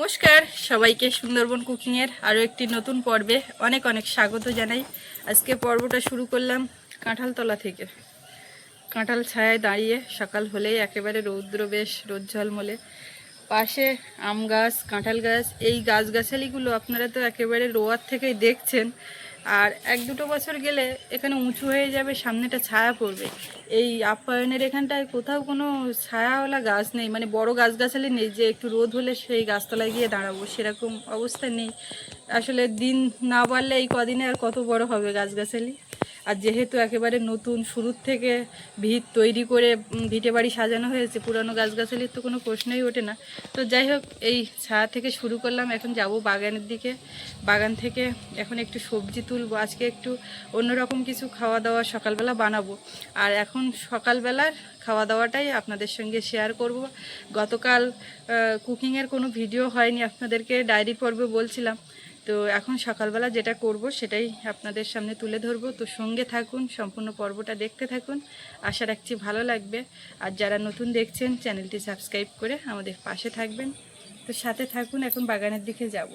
নমস্কার, সবাইকে সুন্দরবন কুকিংয়ের আরও একটি নতুন পর্বে অনেক অনেক স্বাগত জানাই। আজকে পর্বটা শুরু করলাম কাঁঠালতলা থেকে। কাঁঠাল ছায়ায় দাঁড়িয়ে সকাল হলেই একেবারে রৌদ্র বেশ, রোদ ঝলমলে। পাশে আম গাছ, কাঁঠাল গাছ, এই গাছগাছালিগুলো আপনারা তো একেবারে রোয়ার থেকেই দেখছেন। আর এক দুটো বছর গেলে এখানে উঁচু হয়ে যাবে, সামনেটা ছায়া পড়বে। এই আপ্যায়নের এখানটায় কোথাও কোনো ছায়াওয়ালা গাছ নেই মানে বড় গাছগাছালি নেই, যে একটু রোদ হলে সেই গাছতলায় গিয়ে দাঁড়াবো, সেরকম অবস্থা নেই। আসলে দিন না বাড়লে এই কদিনে আর কত বড় হবে গাছগাছালি। আর যেহেতু একেবারে নতুন শুরুর থেকে ভিত তৈরি করে ভিটে বাড়ি সাজানো হয়েছে, পুরানো গাছগাছালির তো কোনো প্রশ্নই ওঠে না। তো যাই হোক, এই ছায়া থেকে শুরু করলাম, এখন যাব বাগানের দিকে। বাগান থেকে এখন একটু সবজি তুলবো, আজকে একটু অন্যরকম কিছু খাওয়া দাওয়া সকালবেলা বানাবো। আর এখন সকালবেলার খাওয়া দাওয়াটাই আপনাদের সঙ্গে শেয়ার করব। গতকাল কুকিংয়ের কোনো ভিডিও হয়নি, আপনাদেরকে ডায়েরি পর্বে বলছিলাম। তো এখন সকালবেলা যেটা করব সেটাই আপনাদের সামনে তুলে ধরবো। তো সঙ্গে থাকুন সম্পূর্ণ পর্বটা দেখতে থাকুন। আশা রাখছি ভালো লাগবে। আর যারা নতুন দেখছেন চ্যানেলটি সাবস্ক্রাইব করে আমাদের পাশে থাকবেন। তো সাথে থাকুন এখন বাগানের দিকে যাব।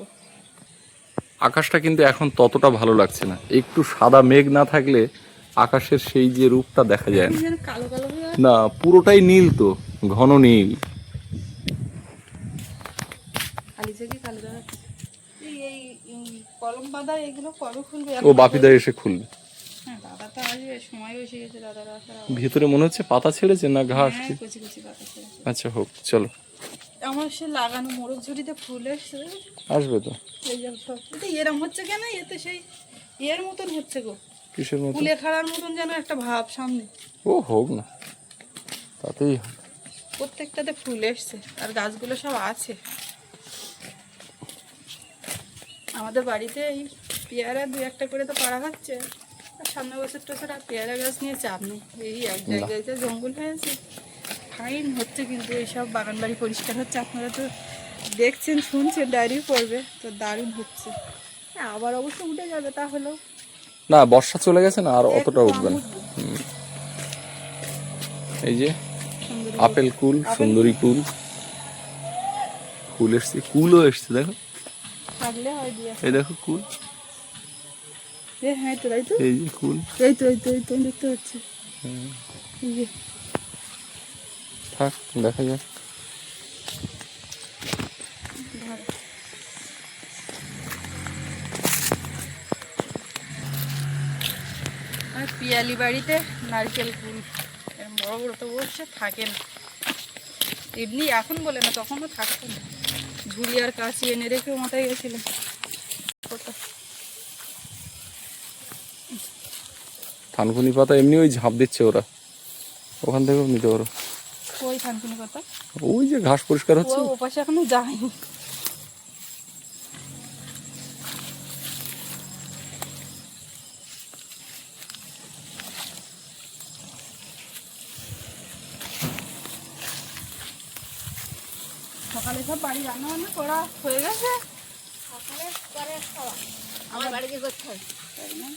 আকাশটা কিন্তু এখন ততটা ভালো লাগছে না। একটু সাদা মেঘ না থাকলে আকাশের সেই যে রূপটা দেখা যায় না। না পুরোটাই নীল তো ঘন নীল। কালি এই কলম বাঁধা এগুলো কবে খুলবে? ও বাপিদা এসে খুলবে। হ্যাঁ দাদা তো আসবে সময় এসে গেছে দাদারা আসার ভিতরে মনে হচ্ছে পাতা ছেড়েছে না ঘাস? হ্যাঁ কি? কচি কচি পাতা ছেড়েছে। আচ্ছা হোক চলো। আমার সে লাগানো মোরগ ঝুড়িতে ফুল এসছে। আসবে তো? এই যে সব এরম হচ্ছে কেন? এতে সেই এর মতন হচ্ছে গো। কিসের মতো ফুলে খাড়ার মতন যেন একটা ভাব সামনে। ও হোক না। তাতেই প্রত্যেকটাতে ফুল এসছে আর গাছগুলো সব আছে। আমাদের বাড়িতে এই পেয়ারা দু একটা করে তো পাড়া হচ্ছে। আর সামনে বছর টছর আর পেয়ারা গাছ নিয়ে চাপ নেই। এই এক জায়গায় যে জঙ্গল হয়েছে ফাইন হচ্ছে কিন্তু এইসব বাগান বাড়ি পরিষ্কার হচ্ছে। আপনারা তো দেখছেন শুনছেন ডায়েরি পড়বে তো দারুণ হচ্ছে। হ্যাঁ, আবার অবশ্য উঠে যাবে তাহলেও। না বর্ষা চলে গেছে না আর অতটা উঠবে না। এই যে আপেল কুল সুন্দরী কুল। কুল। এসছে কুলও এসছে দেখো। থাকলে হয় দিয়ে। এই দেখো কুল। হ্যাঁ তো তাই তো? এই যে কুল। এই তো এই তো এই তো দেখতে পাচ্ছি। থাক দেখা যাক। আর পিয়ালি বাড়িতে নারকেল ফুল এরম বড় বড় তো বসে থাকে না। এমনি এখন বলে না তখনও থাকতো না। ঝুড়ি আর কাশি এনে রেখে মাথায় গেছিল থানকুনি পাতা এমনি ওই ঝাঁপ দিচ্ছে ওরা। ওখান থেকেও নিতে পারো। ওই থানকুনি পাতা? ওই যে ঘাস পরিষ্কার হচ্ছে। ও পাশে এখনও যায়নি। সব বাড়ি রান্না বান্না করা হয়ে গেছে সকালে পরে খাওয়া আমার বাড়িতে করতে হয় তাই না?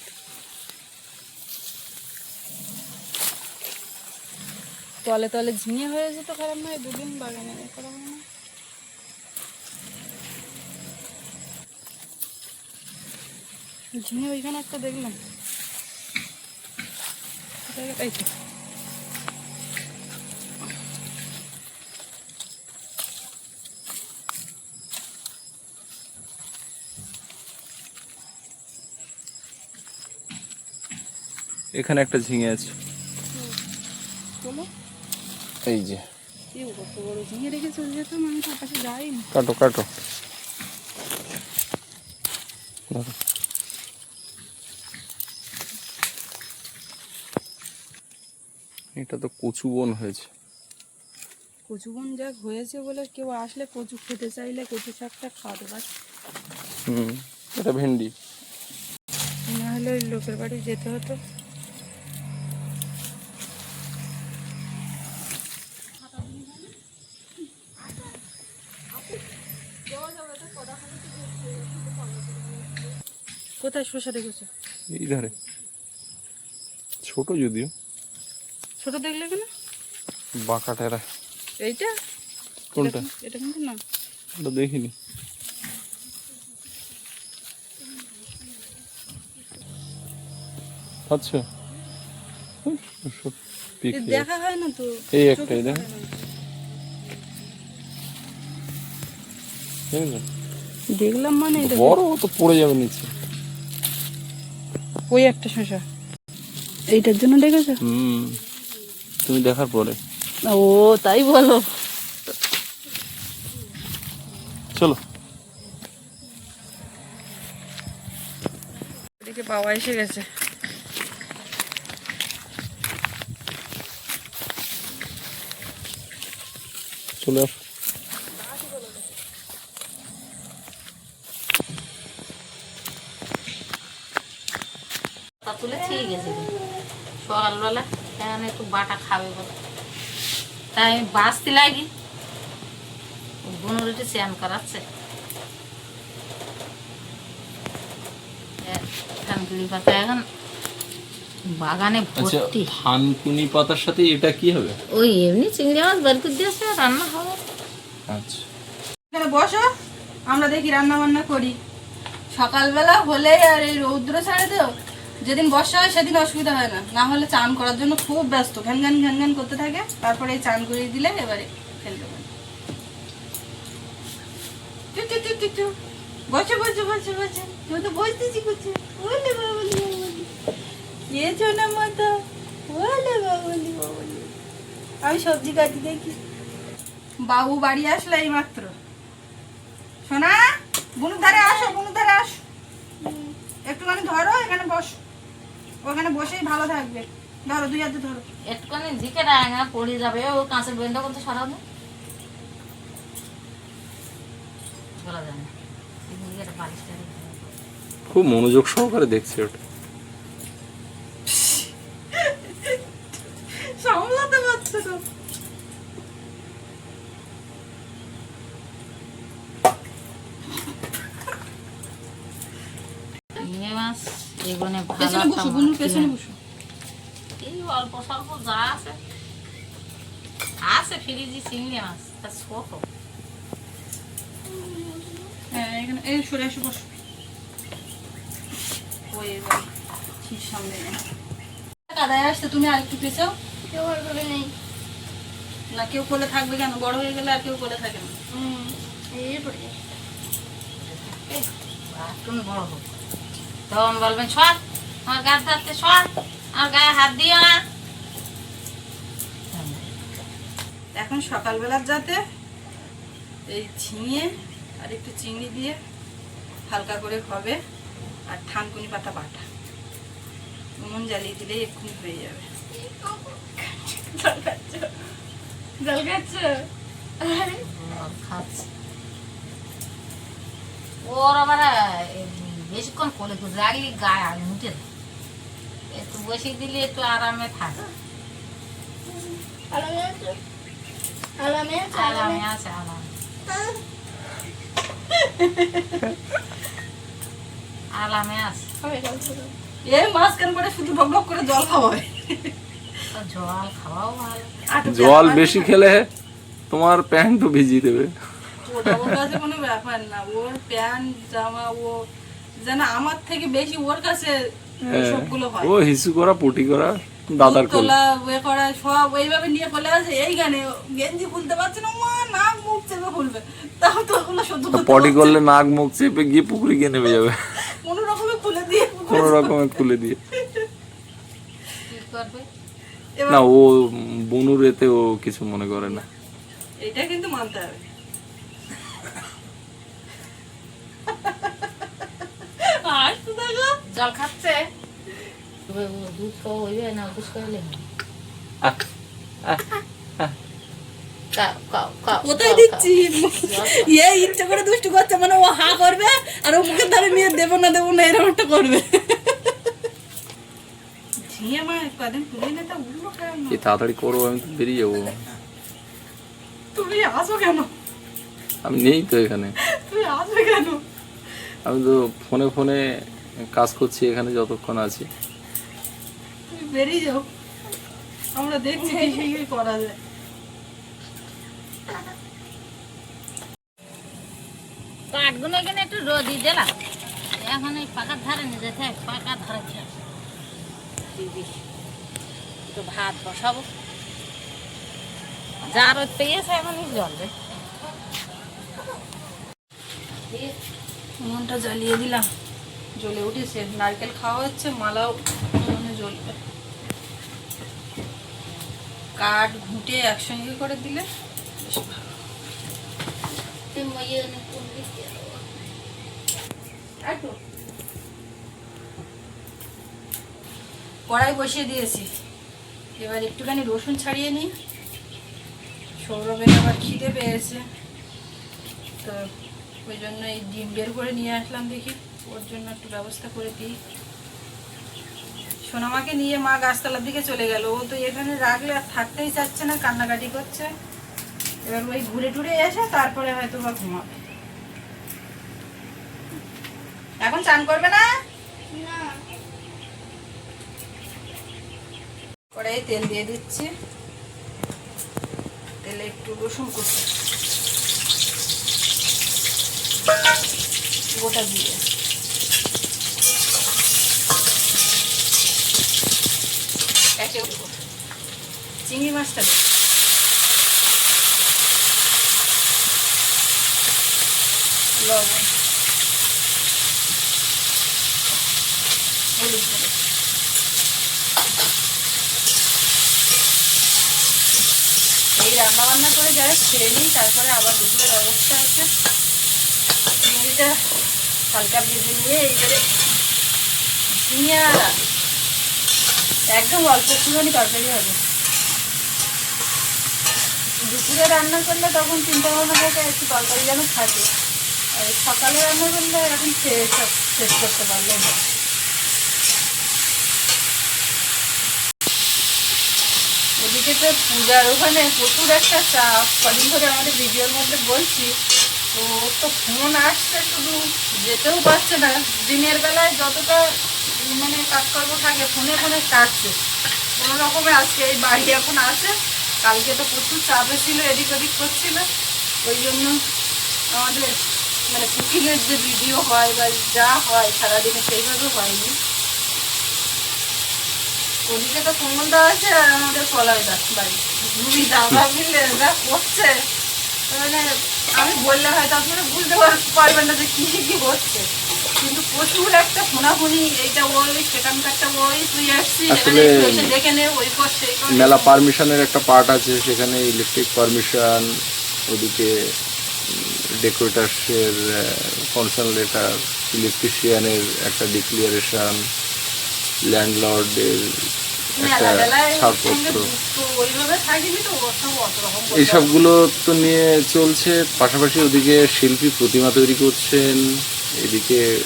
তলে তলে ঝিঙে হয়েছে তো খারাপ নয় দুদিন বাগানে এ করা হয় না ঝিঙে ওইখানে একটা দেখলাম? এই তো। এখানে একটা ঝিঙে আছে। এই যে। কাটো কাটো। এটা তো কচু বন হয়েছে। কচু বন যাক হয়েছে বলে কেউ আসলে কচু খেতে চাইলে কচু শাকটা খাওয়াতে পারে হুম এটা ভেন্ডি। না হলে ওই লোকের বাড়ি যেতে হতো। কোথায় শসা দেখেছ? এই ধারে। ছোট যদিও। ছোট দেখলে কেন? বাঁকা টেরা এইটা? কোনটা? এটা কিন্তু না। ওটা দেখিনি। আচ্ছা। দেখা হয় না তো? এই একটাই দেখ দেখলাম মানে বড় তো পড়ে যাবে নিচে। ওই একটা শসা। এইটার জন্য ডেকেছো হুম তুমি দেখার পরে। ও তাই বলো। চলো। এদিকে বাবা এসে গেছে। চলে আস তা তুলে ঠিক গেছে সকালবেলা এখন একটু বাটা খাবে বলে। তাই আমি বাঁচতে লাগি বুনুর একটু স্নান করাচ্ছে। ধানগুলি পাতা এখন বাগানে আচ্ছা ভর্তি। থানকুনি পাতার সাথে এটা কি হবে? ওই এমনি চিংড়ি মাছ বের করে দিয়েছে রান্না হবে। আচ্ছা। এখানে বসো আমরা দেখি রান্না বান্না করি। সকালবেলা হলে আর এই রৌদ্র ছাড়ে দেও যেদিন বর্ষা হয় সেদিন অসুবিধা হয় না। না হলে চান করার জন্য খুব ব্যস্ত। ঘ্যান ঘ্যান ঘ্যান ঘ্যান করতে থাকে। তারপরে এই চান করিয়ে দিলে এবারে ফেলতে পারে। বসো বসো বসো বসো। তুমি তো বসতেছি করছি ওলে বাবলি খেয়েছো না ওলে বাবলি বাবলি। আমি সবজি কাটি দেখি। বাবু বাড়ি আসলে এই মাত্র সোনা, বুনুর ধারে আসো, বুনুর ধারে আসো। একটুখানি ধরো, এখানে বস। ওখানে বসেই ভালো থাকবে। ধরো দুই হাতে ধরো। একটুখানি ঝিকে রাঙা পড়ে যাবে। ও কাঁচের বেন্ডা করতে সরাবে। বলা যায় না। খুব মনোযোগ সহকারে দেখছি ওটা। সামলাতে পারছ তো মাছ এগুলো ভালো পেছনে বসো বুনুর পেছনে বসো। এই অল্প স্বল্প যা আছে। আছে ফ্রিজি চিংড়ি মাছ তা ছোট। হ্যাঁ এখানে এই সরে এসে বসো। ওই এবার ঠিক সামনে। কাদায় আসতে তুমি আর একটু পেছাও। কেউ আর করে নেই। না কেউ কোলে থাকবে কেন? বড় হয়ে গেলে আর কেউ কোলে থাকে না। হুম এই পড়ে বড় হোক। তখন বলবেন সর আমার গাছ ধারতে সর আমার গায়ে হাত দিও না। এখন সকালবেলার যাতে এই ঝিঙে আর একটু চিংড়ি দিয়ে হালকা করে হবে আর থানকুনি পাতা বাটা। উনুন জ্বালিয়ে দিলেই এক্ষুনি হয়ে যাবে। জল খাচ্ছ? জল খাচ্ছ। ওর আবার বেশিক্ষণ কোলে করে রাখলে গায়ে আগে উঠে দেয়। একটু বসিয়ে দিলে একটু আরামে থাকে। আলামে আছে? আলামে আছে আরামে? আছে আরামে। আরামে আছে। আমি জল খাব। এই মাঝখান করে শুধু বক বক করে জল খাওয়া হয় তো জল খাওয়াও ভালো। আটু জল বেশি খেলে তোমার প্যান্টও ভিজিয়ে দেবে। ওটা ওর কাছে কোনো ব্যাপার না। ওর প্যান্ট জামা ও যেন আমার থেকে বেশি ওর কাছে হ্যাঁ, সবগুলো হয়। ও হিসু করা পটি করা দাদার তোলা ওয়ে করা সব ওইভাবে নিয়ে চলে আসে। এই গানে গেঞ্জি খুলতে পারছে না মা নাক মুখ চেপে খুলবে। তাও তো ওগুলো সহ্য করতে পটি করলে নাক মুখ চেপে গিয়ে পুকুরে গিয়ে নেমে যাবে। কোনো রকমে খুলে দিয়ে কোনো রকমে খুলে দিয়ে। কি করবে? এবার না ও বনুর এতে ও কিছু মনে করে না। এটা কিন্তু মানতে হবে আসতে দেখো জল খাচ্ছে? দুধ খাওয়া হইবে না করলে কোথায় দিচ্ছি? ইয়ে ইচ্ছে করে দুষ্টু করছে মানে ও হা করবে আর ও মুখের ধারে নিয়ে দেবো না দেবো না এরকম একটা করবে। তাড়াতাড়ি করব আমি তো বেরিয়ে যাব। তুমি আসো কেন? আমি নেই তো এখানে। তুমি আসবে কেন? আমি তো ফোনে ফোনে কাজ করছি এখানে যতক্ষণ আছি। তুমি বেরিয়ে যাও। আমরা দেখছি কি কি করা যায়। কাঠগুলো এখানে একটু রোদি দিলাম। এখন এই পাকার ধারে নিয়ে ধারে একটু ভাত বসাবো। যা রোদ পেয়েছে জলবে উনুনটা জ্বালিয়ে দিলাম। জ্বলে উঠেছে। নারকেল খাওয়া হচ্ছে মালাও উনুনে জ্বলবে। কাঠ ঘুঁটে একসঙ্গে করে দিলে বেশ ভালো। কড়াই বসিয়ে দিয়েছি। এবার একটুখানি রসুন ছাড়িয়ে নিই। সৌরভের আবার খিদে পেয়েছে। তো ওই জন্য এই ডিম বের করে নিয়ে আসলাম দেখি। ওর জন্য একটু ব্যবস্থা করে দিই। সোনামাকে নিয়ে মা গাছতলার দিকে চলে গেল। ও তো এখানে রাখলে আর থাকতেই চাচ্ছে না কান্নাকাটি করছে। এবার ওই ঘুরে টুরে এসে তারপরে হয়তো বা ঘুমাবে। এখন চান করবে না? কড়াই তেল দিয়ে দিচ্ছি। তেলে একটু রসুন কুচি। গোটা দিয়ে একে উঠবো। চিংড়ি মাছটা লবণ এই রান্না বান্না করে যারা খেয়ে নিই তারপরে আবার দুপুরের অবস্থা আছে চিংড়িটা হালকা ভেজে নিয়ে এইবারে ঝিঙে একদম অল্প একটুখানি তরকারি হবে দুপুরে রান্না করলে তখন চিন্তা ভাবনা থাকে, একটু তরকারি যেন থাকে। আর সকালে রান্না করলে এখন সব শেষ করতে পারলে ওদিকে তো পূজার ওখানে প্রচুর একটা চাপ। কদিন ধরে আমাদের ভিডিওর মধ্যে বলছি, তো ওর তো ফোন আসছে শুধু, যেতেও পারছে না। দিনের বেলায় যতটা মানে কাজকর্ম থাকে, ফোনে ফোনে কাটছে। কোনো রকমে আজকে এই বাড়ি এখন আছে। কালকে তো প্রচুর চাপে ছিল, এদিক ওদিক করছিল ওই জন্য আমাদের মানে কুকিংয়ের যে ভিডিও হয় বা যা হয়, সারাদিনে সেইভাবে হয়নি। ওদিকে তো কমলদা আছে আর আমাদের কলাইদা বাড়ি। দুই দাদা মিলে যা করছে। মানে আমি বললে হয়তো আপনারা বুঝতে পারবেন না যে কি কি হচ্ছে। কিন্তু প্রচুর একটা ফোনাফুনি এইটা ওই সেখানকারটা ওই তুই আসছিস আসলে- দেখে নে ওই কর সেই কর মেলা পারমিশনের একটা পার্ট আছে সেখানে ইলেকট্রিক পারমিশন ওদিকে ডেকোরেটার্সের কনসার্ন লেটার ইলেকট্রিশিয়ানের একটা ডিক্লিয়ারেশন ল্যান্ডলর্ডের একটা ছাড়পত্র। এইসবগুলো তো নিয়ে চলছে পাশাপাশি ওদিকে শিল্পী প্রতিমা তৈরি করছেন এদিকে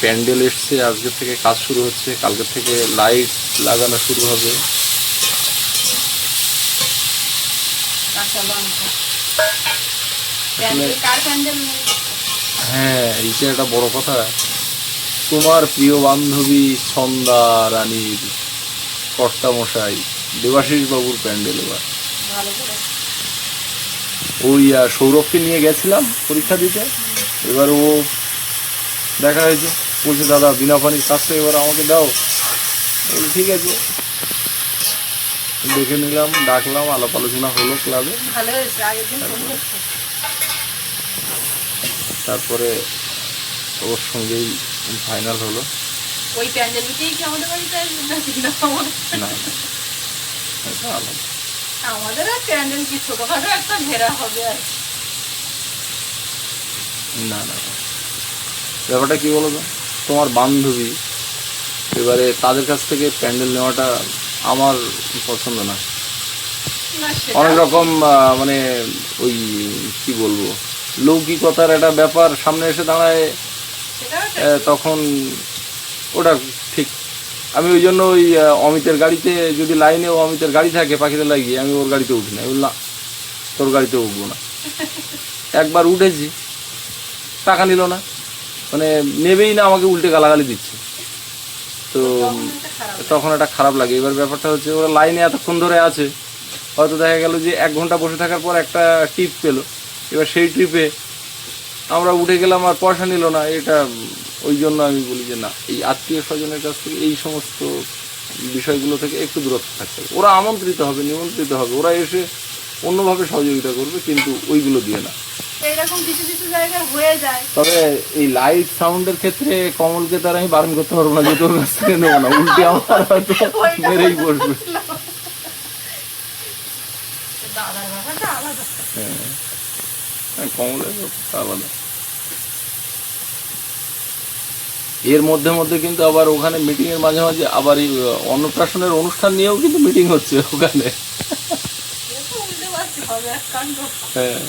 প্যান্ডেল এসছে আজকে থেকে কাজ শুরু হচ্ছে কালকে থেকে লাইট লাগানো শুরু হবে। হ্যাঁ এইটা একটা বড় কথা। তোমার প্রিয় বান্ধবী ছন্দা রানীর কর্তামশাই দেবাশিস বাবুর প্যান্ডেল এবার। ওই সৌরভকে নিয়ে গেছিলাম পরীক্ষা দিতে। এবার ও দেখা হয়েছে। বলছে দাদা বিনা পানির কাজটা এবার আমাকে দাও। বলি ঠিক আছে। দেখে নিলাম ডাকলাম আলাপ আলোচনা হলো ক্লাবে। তারপরে ওর সঙ্গেই ফাইনাল হলো। ওই প্যান্ডেলকেই কি আমাদের বাড়িতে না আমাদের আর প্যান্ডেল কি ছোটখাটো একটা ঘেরা হবে আর না না। ব্যাপারটা কি বলো তো? তোমার বান্ধবী এবারে তাদের কাছ থেকে প্যান্ডেল নেওয়াটা আমার পছন্দ না। না অনেক রকম মানে ওই কি বলব লৌকিকতার একটা ব্যাপার সামনে এসে দাঁড়ায় তখন ওটা ঠিক। আমি ওই জন্য ওই অমিতের গাড়িতে যদি লাইনে ও অমিতের গাড়ি থাকে পাখিতে লাগিয়ে আমি ওর গাড়িতে উঠি না। বললাম তোর গাড়িতে উঠবো না। একবার উঠেছি টাকা নিল না। মানে নেবেই না, আমাকে উল্টে গালাগালি দিচ্ছে। তো তখন একটা খারাপ লাগে। এবার ব্যাপারটা হচ্ছে, ওরা লাইনে এতক্ষণ ধরে আছে, হয়তো দেখা গেল যে এক ঘণ্টা বসে থাকার পর একটা টিপ পেল। এবার সেই ট্রিপে আমরা উঠে গেলাম আর পয়সা নিল না। এটা ওই জন্য আমি বলি যে, না, এই আত্মীয় স্বজনের কাছ থেকে এই সমস্ত বিষয়গুলো থেকে একটু দূরত্ব থাকতে হবে। ওরা আমন্ত্রিত হবে, নিমন্ত্রিত হবে। ওরা এসে অন্যভাবে সহযোগিতা করবে, কিন্তু ওইগুলো দিয়ে না। এইরকম কিছু কিছু জায়গায় হয়ে যায়। তবে এই লাইট সাউন্ডের ক্ষেত্রে কমলকে তার আমি বারণ করতে পারব না যে কাছ থেকে নেব না। উল্টে আমার হয়তো মেরেই বসবে দাদার ব্যাপারটা আলাদা। হ্যাঁ কমলের ব্যাপারটা আলাদা। এর মধ্যে মধ্যে কিন্তু আবার ওখানে মিটিং এর মাঝে মাঝে আবার এই অন্নপ্রাশনের অনুষ্ঠান নিয়েও কিন্তু মিটিং হচ্ছে ওখানে। হ্যাঁ।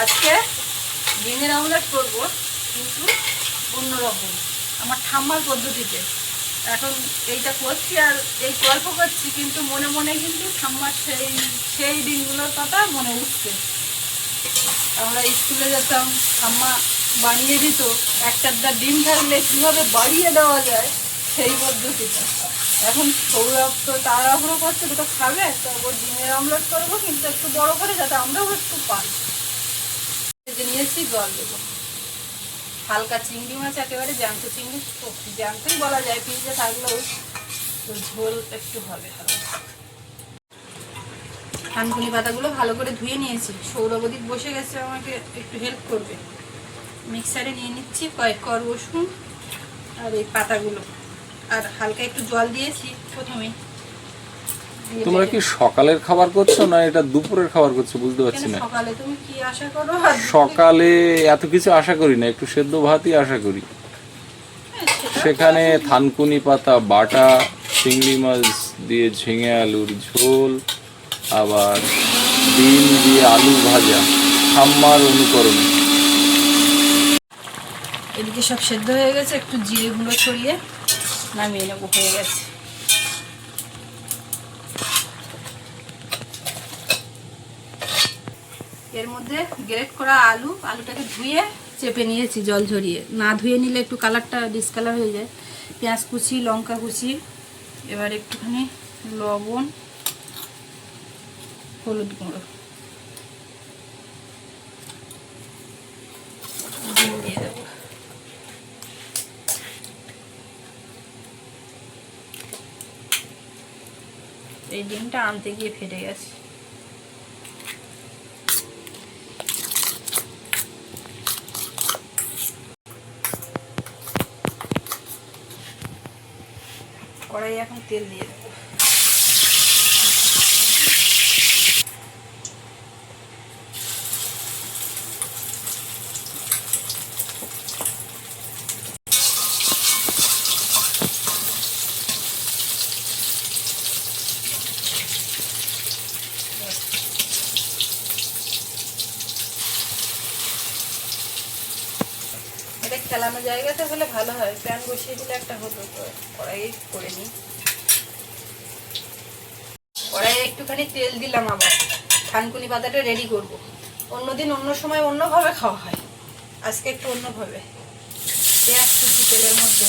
আজকে ডিমের আমলেট করব, কিন্তু অন্যরকম আমার ঠাম্মার পদ্ধতিতে। এখন এইটা করছি আর এই গল্প করছি, কিন্তু মনে মনে কিন্তু ঠাম্মার সেই সেই দিনগুলোর কথা মনে উঠছে। আমরা স্কুলে যেতাম, ঠাম্মা বানিয়ে দিত, একটা ডিম থাকলে কীভাবে বাড়িয়ে দেওয়া যায় সেই পদ্ধতিটা এখন সৌরভ তো তাড়াহুড়ো করছে, দুটো খাবে, তো ওর ডিমের আমলেট করব, কিন্তু একটু বড় করে যাতে আমরাও একটু পাই নিয়েছি জল দেবো। হালকা চিংড়ি মাছ একেবারে জ্যান্ত চিংড়ি জ্যান্তই বলা যায়, ফ্রিজে থাকলেও তো ঝোল একটু হবে। থানকুনি পাতাগুলো ভালো করে ধুয়ে নিয়েছি। সৌরবদিক বসে গেছে, আমাকে একটু হেল্প করবে। মিক্সারে নিয়ে নিচ্ছি কয়েক কর রসুন আর এই পাতাগুলো। আর হালকা একটু জল দিয়েছি প্রথমেই। তোমরা কি সকালের খাবার করছ না এটা দুপুরের খাবার করছ? বুঝতে পারছি না। সকালে তুমি কি আশা করো সকালে এত কিছু আশা করি না একটু সেদ্ধ ভাতই আশা করি। সেখানে থানকুনি পাতা বাটা চিংড়ি মাছ দিয়ে ঝিঙে আলুর ঝোল আবার ডিম দিয়ে আলু ভাজা ঠাম্মার অনুকরণ। এদিকে সব সেদ্ধ হয়ে গেছে একটু জিরে গুঁড়ো ছড়িয়ে নামিয়ে নেব হয়ে গেছে। এর মধ্যে গ্রেট করা আলু, আলুটাকে ধুয়ে চেপে নিয়েছি জল ঝরিয়ে। না ধুয়ে নিলে একটু কালারটা ডিসকালার হয়ে যায়। পেঁয়াজ কুচি, লঙ্কা কুচি, এবার একটুখানি লবণ, হলুদ গুঁড়ো। দিয়ে এই ডিমটা আনতে গিয়ে ফেটে গেছে কড়াই এখন তেল দিয়ে দেবো খেলানো জায়গাতে হলে ভালো হয়। প্যান বসিয়ে দিলে একটা হতো তো কড়াই করে নিই। একটুখানি তেল দিলাম আবার। থানকুনি পাতাটা রেডি করব। অন্যদিন অন্য সময় অন্যভাবে খাওয়া হয়। আজকে একটু অন্যভাবে। পেঁয়াজ কুচি তেলের মধ্যে।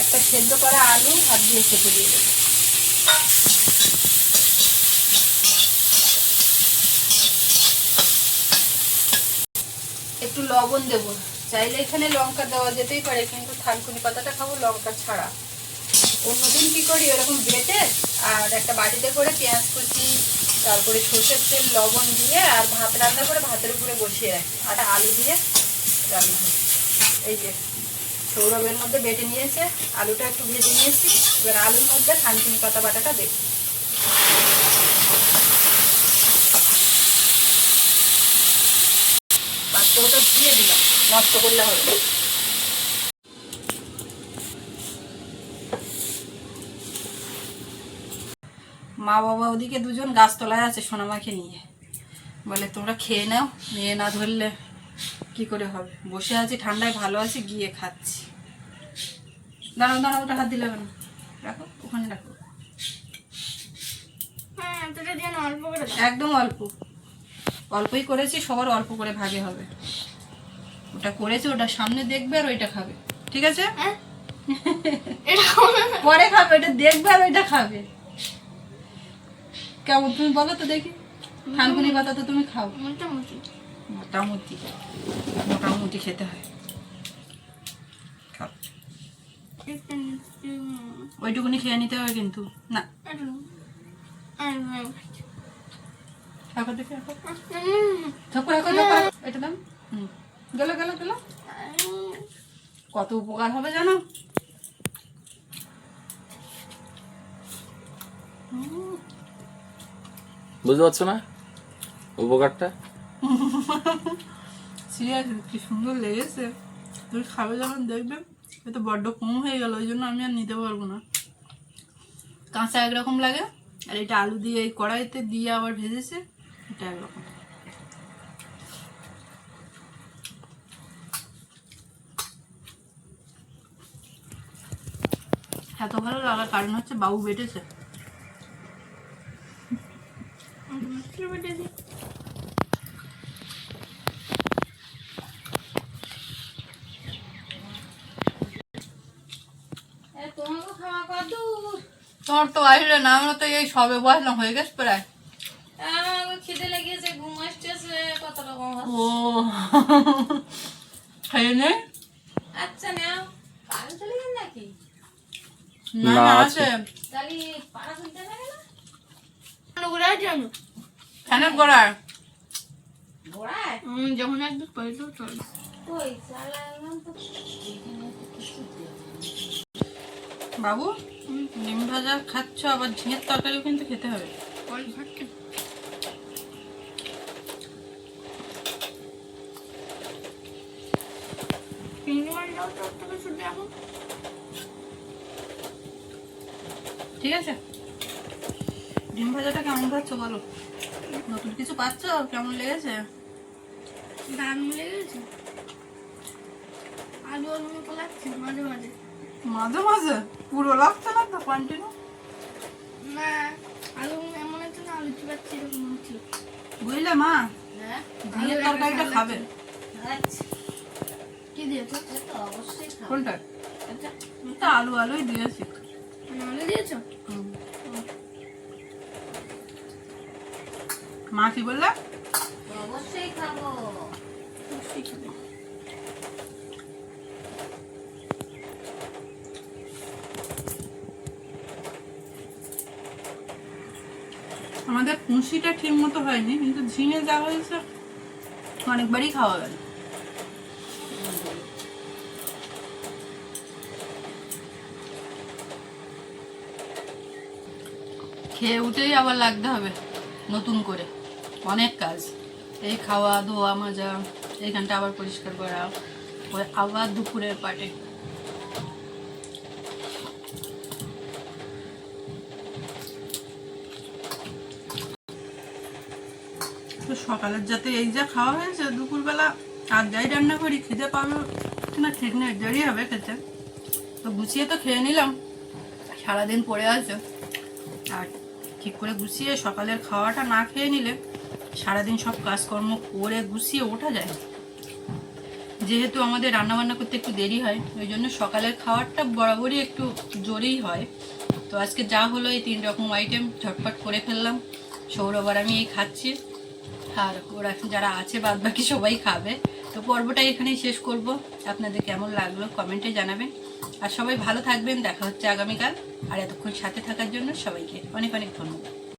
একটা সেদ্ধ করা আলু হাত দিয়ে খেতে দিয়ে দেবো। একটু লবণ দেবো। চাইলে এখানে লঙ্কা দেওয়া যেতেই পারে, কিন্তু থানকুনি পাতাটা খাব লঙ্কা ছাড়া। অন্যদিন কি করি? এরকম বেটে আর একটা বাটিতে করে পেঁয়াজ কুচি, তারপরে সর্ষের তেল, লবণ দিয়ে আর ভাত রান্না করে ভাতের উপরে বসিয়ে রাখি। আর আলু দিয়ে রান্না এই যে সৌরভের মধ্যে বেটে নিয়েছে, আলুটা একটু ভেজে নিয়েছি। এবার আলুর মধ্যে থানকুনি পাতা বাটাটা দেবো। পাত্রটা ধুয়ে দিলাম। নষ্ট করলে হবে মা বাবা ওদিকে দুজন গাছতলায় আছে সোনামাকে নিয়ে। বলে তোমরা খেয়ে নাও নিয়ে না ধরলে কি করে হবে? বসে আছি ঠান্ডায় ভালো আছি গিয়ে খাচ্ছি। দাঁড়াও দাঁড়াও ওটা হাত দিলে না। রাখো ওখানে রাখো। হ্যাঁ একদম অল্প। অল্পই করেছি সবার অল্প করে ভাগে হবে। ওটা করেছে ওটা সামনে দেখবে আর ওইটা খাবে। ঠিক আছে? হ্যাঁ? এটা পরে খাবে ওটা দেখবে আর ওইটা খাবে। কেমন? তুমি বলো তো দেখি। থানকুনি পাতা তো তুমি খাও। মোটামুটি। মোটামুটি। মোটামুটি খেতে হয়। ওইটুকুনি খেয়ে নিতে হবে কিন্তু। না। গেল। কত উপকার হবে জানো? বুঝতে পারছ না? উপকারটা? সিরিয়াস কি সুন্দর লেগেছে। তুমি খাবে যখন দেখবে এটা বড্ড কম হয়ে গেল, ওই জন্য আমি আর নিতে পারব না। কাঁচা একরকম লাগে, আর এটা আলু দিয়ে এই কড়াইতে দিয়ে আবার ভেজেছে, এটা একরকম। এত ভালো লাগার কারণ হচ্ছে বাবু বেটেছে। তোমার তো আসলে না আমরা তো এই সবে বসলাম হয়ে গেছে প্রায়। খিদে লেগেছে ঘুম আসতেছে কত রকম ও খেয়ে নে। আচ্ছা নাও। পানি চলে গেল নাকি? না। আছে। তাহলে পাড়া শুনতে পারে না? ফ্যানের গড়ার? যখন কিছু নেই। বাবু ডিম ভাজা খাচ্ছ আবার ঝিঙের তরকারিও কিন্তু খেতে হবে। ঠিক আছে? ডিম ভাজাটা কেমন খাচ্ছ বলো? নতুন কিছু পাচ্ছ? কেমন লেগেছে? দারুণ লেগেছে। আলু আলু লাগছে মাঝে মাঝে। মাঝে মাঝে? পুরো লাগছে না তো কন্টিনিউ না আলু এমন হচ্ছে না আলু চিবাচ্ছি এরকম হচ্ছে বুঝলে মা? হ্যাঁ ঝিঙের তরকারিটা খাবে। আচ্ছা। কি দিয়েছ? কোনটা? আচ্ছা। আলু আলুই দিয়েছি। আলু দিয়েছ? মা কি বললে অবশ্যই খাব। আমাদের পুঁশিটা ঠিক মতো হয়নি কিন্তু ঝিঙে যা হয়েছে অনেকবারই খাওয়া গেল। খেয়ে উঠেই আবার লাগতে হবে নতুন করে। অনেক কাজ। এই খাওয়া, ধোয়া, মাজা, এইখানটা আবার পরিষ্কার করা ওই আবার দুপুরের পাটে তো সকালের যাতে এই যা খাওয়া হয়েছে, দুপুরবেলা আর যাই রান্না করি, খিদে পাবে না ঠিক নেই, দেরি হবে খেতে। তো গুছিয়ে তো খেয়ে নিলাম, সারাদিন পড়ে আছে। আর ঠিক করে গুছিয়ে সকালের খাওয়াটা না খেয়ে নিলে সারাদিন সব কাজকর্ম করে গুছিয়ে ওঠা যায়। যেহেতু আমাদের রান্না বান্না করতে একটু দেরি হয়, ওই জন্য সকালের খাবারটা বরাবরই একটু জোরেই হয়। তো আজকে যা হলো এই তিন রকম আইটেম ঝটপট করে ফেললাম। সৌরভ আর আমি এই খাচ্ছি। আর ওরা যারা আছে বাদ বাকি সবাই খাবে। তো পর্বটা এখানেই শেষ করব। আপনাদের কেমন লাগল কমেন্টে জানাবেন। আর সবাই ভালো থাকবেন। দেখা হচ্ছে আগামীকাল। আর এতক্ষণ সাথে থাকার জন্য সবাইকে অনেক অনেক ধন্যবাদ।